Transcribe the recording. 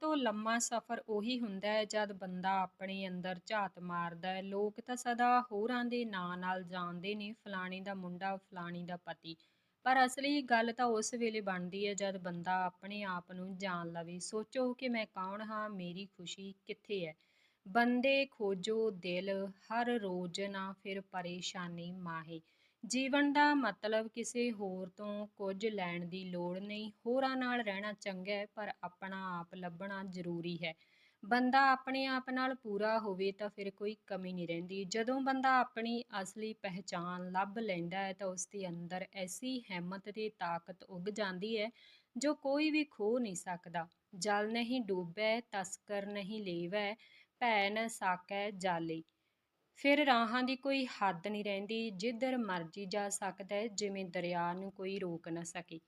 ਤੋਂ ਲੰਮਾ ਸਫ਼ਰ ਉਹੀ ਹੁੰਦਾ ਹੈ, ਜਦ ਬੰਦਾ ਆਪਣੇ ਅੰਦਰ ਝਾਤ ਮਾਰਦਾ ਹੈ। ਲੋਕ ਤਾਂ ਸਦਾ ਹੋਰਾਂ ਦੇ ਨਾਂ ਨਾਲ ਜਾਣਦੇ ਨੇ, ਫਲਾਣੀ ਦਾ ਮੁੰਡਾ, ਫਲਾਣੀ ਦਾ ਪਤੀ। ਪਰ ਅਸਲੀ ਗੱਲ ਤਾਂ ਉਸ ਵੇਲੇ ਬਣਦੀ ਹੈ, ਜਦ ਬੰਦਾ ਆਪਣੇ ਆਪ ਨੂੰ ਜਾਣ ਲਵੇ। ਸੋਚੋ ਕਿ ਮੈਂ ਕੌਣ ਹਾਂ, ਮੇਰੀ ਖੁਸ਼ੀ ਕਿੱਥੇ ਹੈ? ਬੰਦੇ ਖੋਜੋ ਦਿਲ, ਹਰ ਰੋਜ਼ ਨਾ ਫਿਰ ਪਰੇਸ਼ਾਨੀ ਮਾਹੇ। ਜੀਵਨ ਦਾ ਮਤਲਬ ਕਿਸੇ ਹੋਰ ਤੋਂ ਕੁਝ ਲੈਣ ਦੀ ਲੋੜ ਨਹੀਂ। ਹੋਰਾਂ ਨਾਲ ਰਹਿਣਾ ਚੰਗਾ ਹੈ, ਪਰ ਆਪਣਾ ਆਪ ਲੱਭਣਾ ਜ਼ਰੂਰੀ ਹੈ। ਬੰਦਾ ਆਪਣੇ ਆਪ ਨਾਲ ਪੂਰਾ ਹੋਵੇ ਤਾਂ ਫਿਰ ਕੋਈ ਕਮੀ ਨਹੀਂ ਰਹਿੰਦੀ। ਜਦੋਂ ਬੰਦਾ ਆਪਣੀ ਅਸਲੀ ਪਹਿਚਾਨ ਲੱਭ ਲੈਂਦਾ ਹੈ ਤਾਂ ਉਸ ਦੇ ਅੰਦਰ ਐਸੀ ਹਿੰਮਤ ਤੇ ਤਾਕਤ ਉੱਗ ਜਾਂਦੀ ਹੈ ਜੋ ਕੋਈ ਵੀ ਖੋ ਨਹੀਂ ਸਕਦਾ। ਜਲ ਨਹੀਂ ਡੂਬੈ, ਤਸਕਰ ਨਹੀਂ ਲੇਵੈ ਭੈ ਨ ਸਾਕੈ ਜਾਲੇ। ਫਿਰ ਰਾਹਾਂ ਦੀ ਕੋਈ ਹੱਦ ਨਹੀਂ ਰਹਿੰਦੀ, ਜਿੱਧਰ ਮਰਜ਼ੀ ਜਾ ਸਕਦਾ ਜਿਵੇਂ ਦਰਿਆ ਨੂੰ ਕੋਈ ਰੋਕ ਨਾ ਸਕੇ।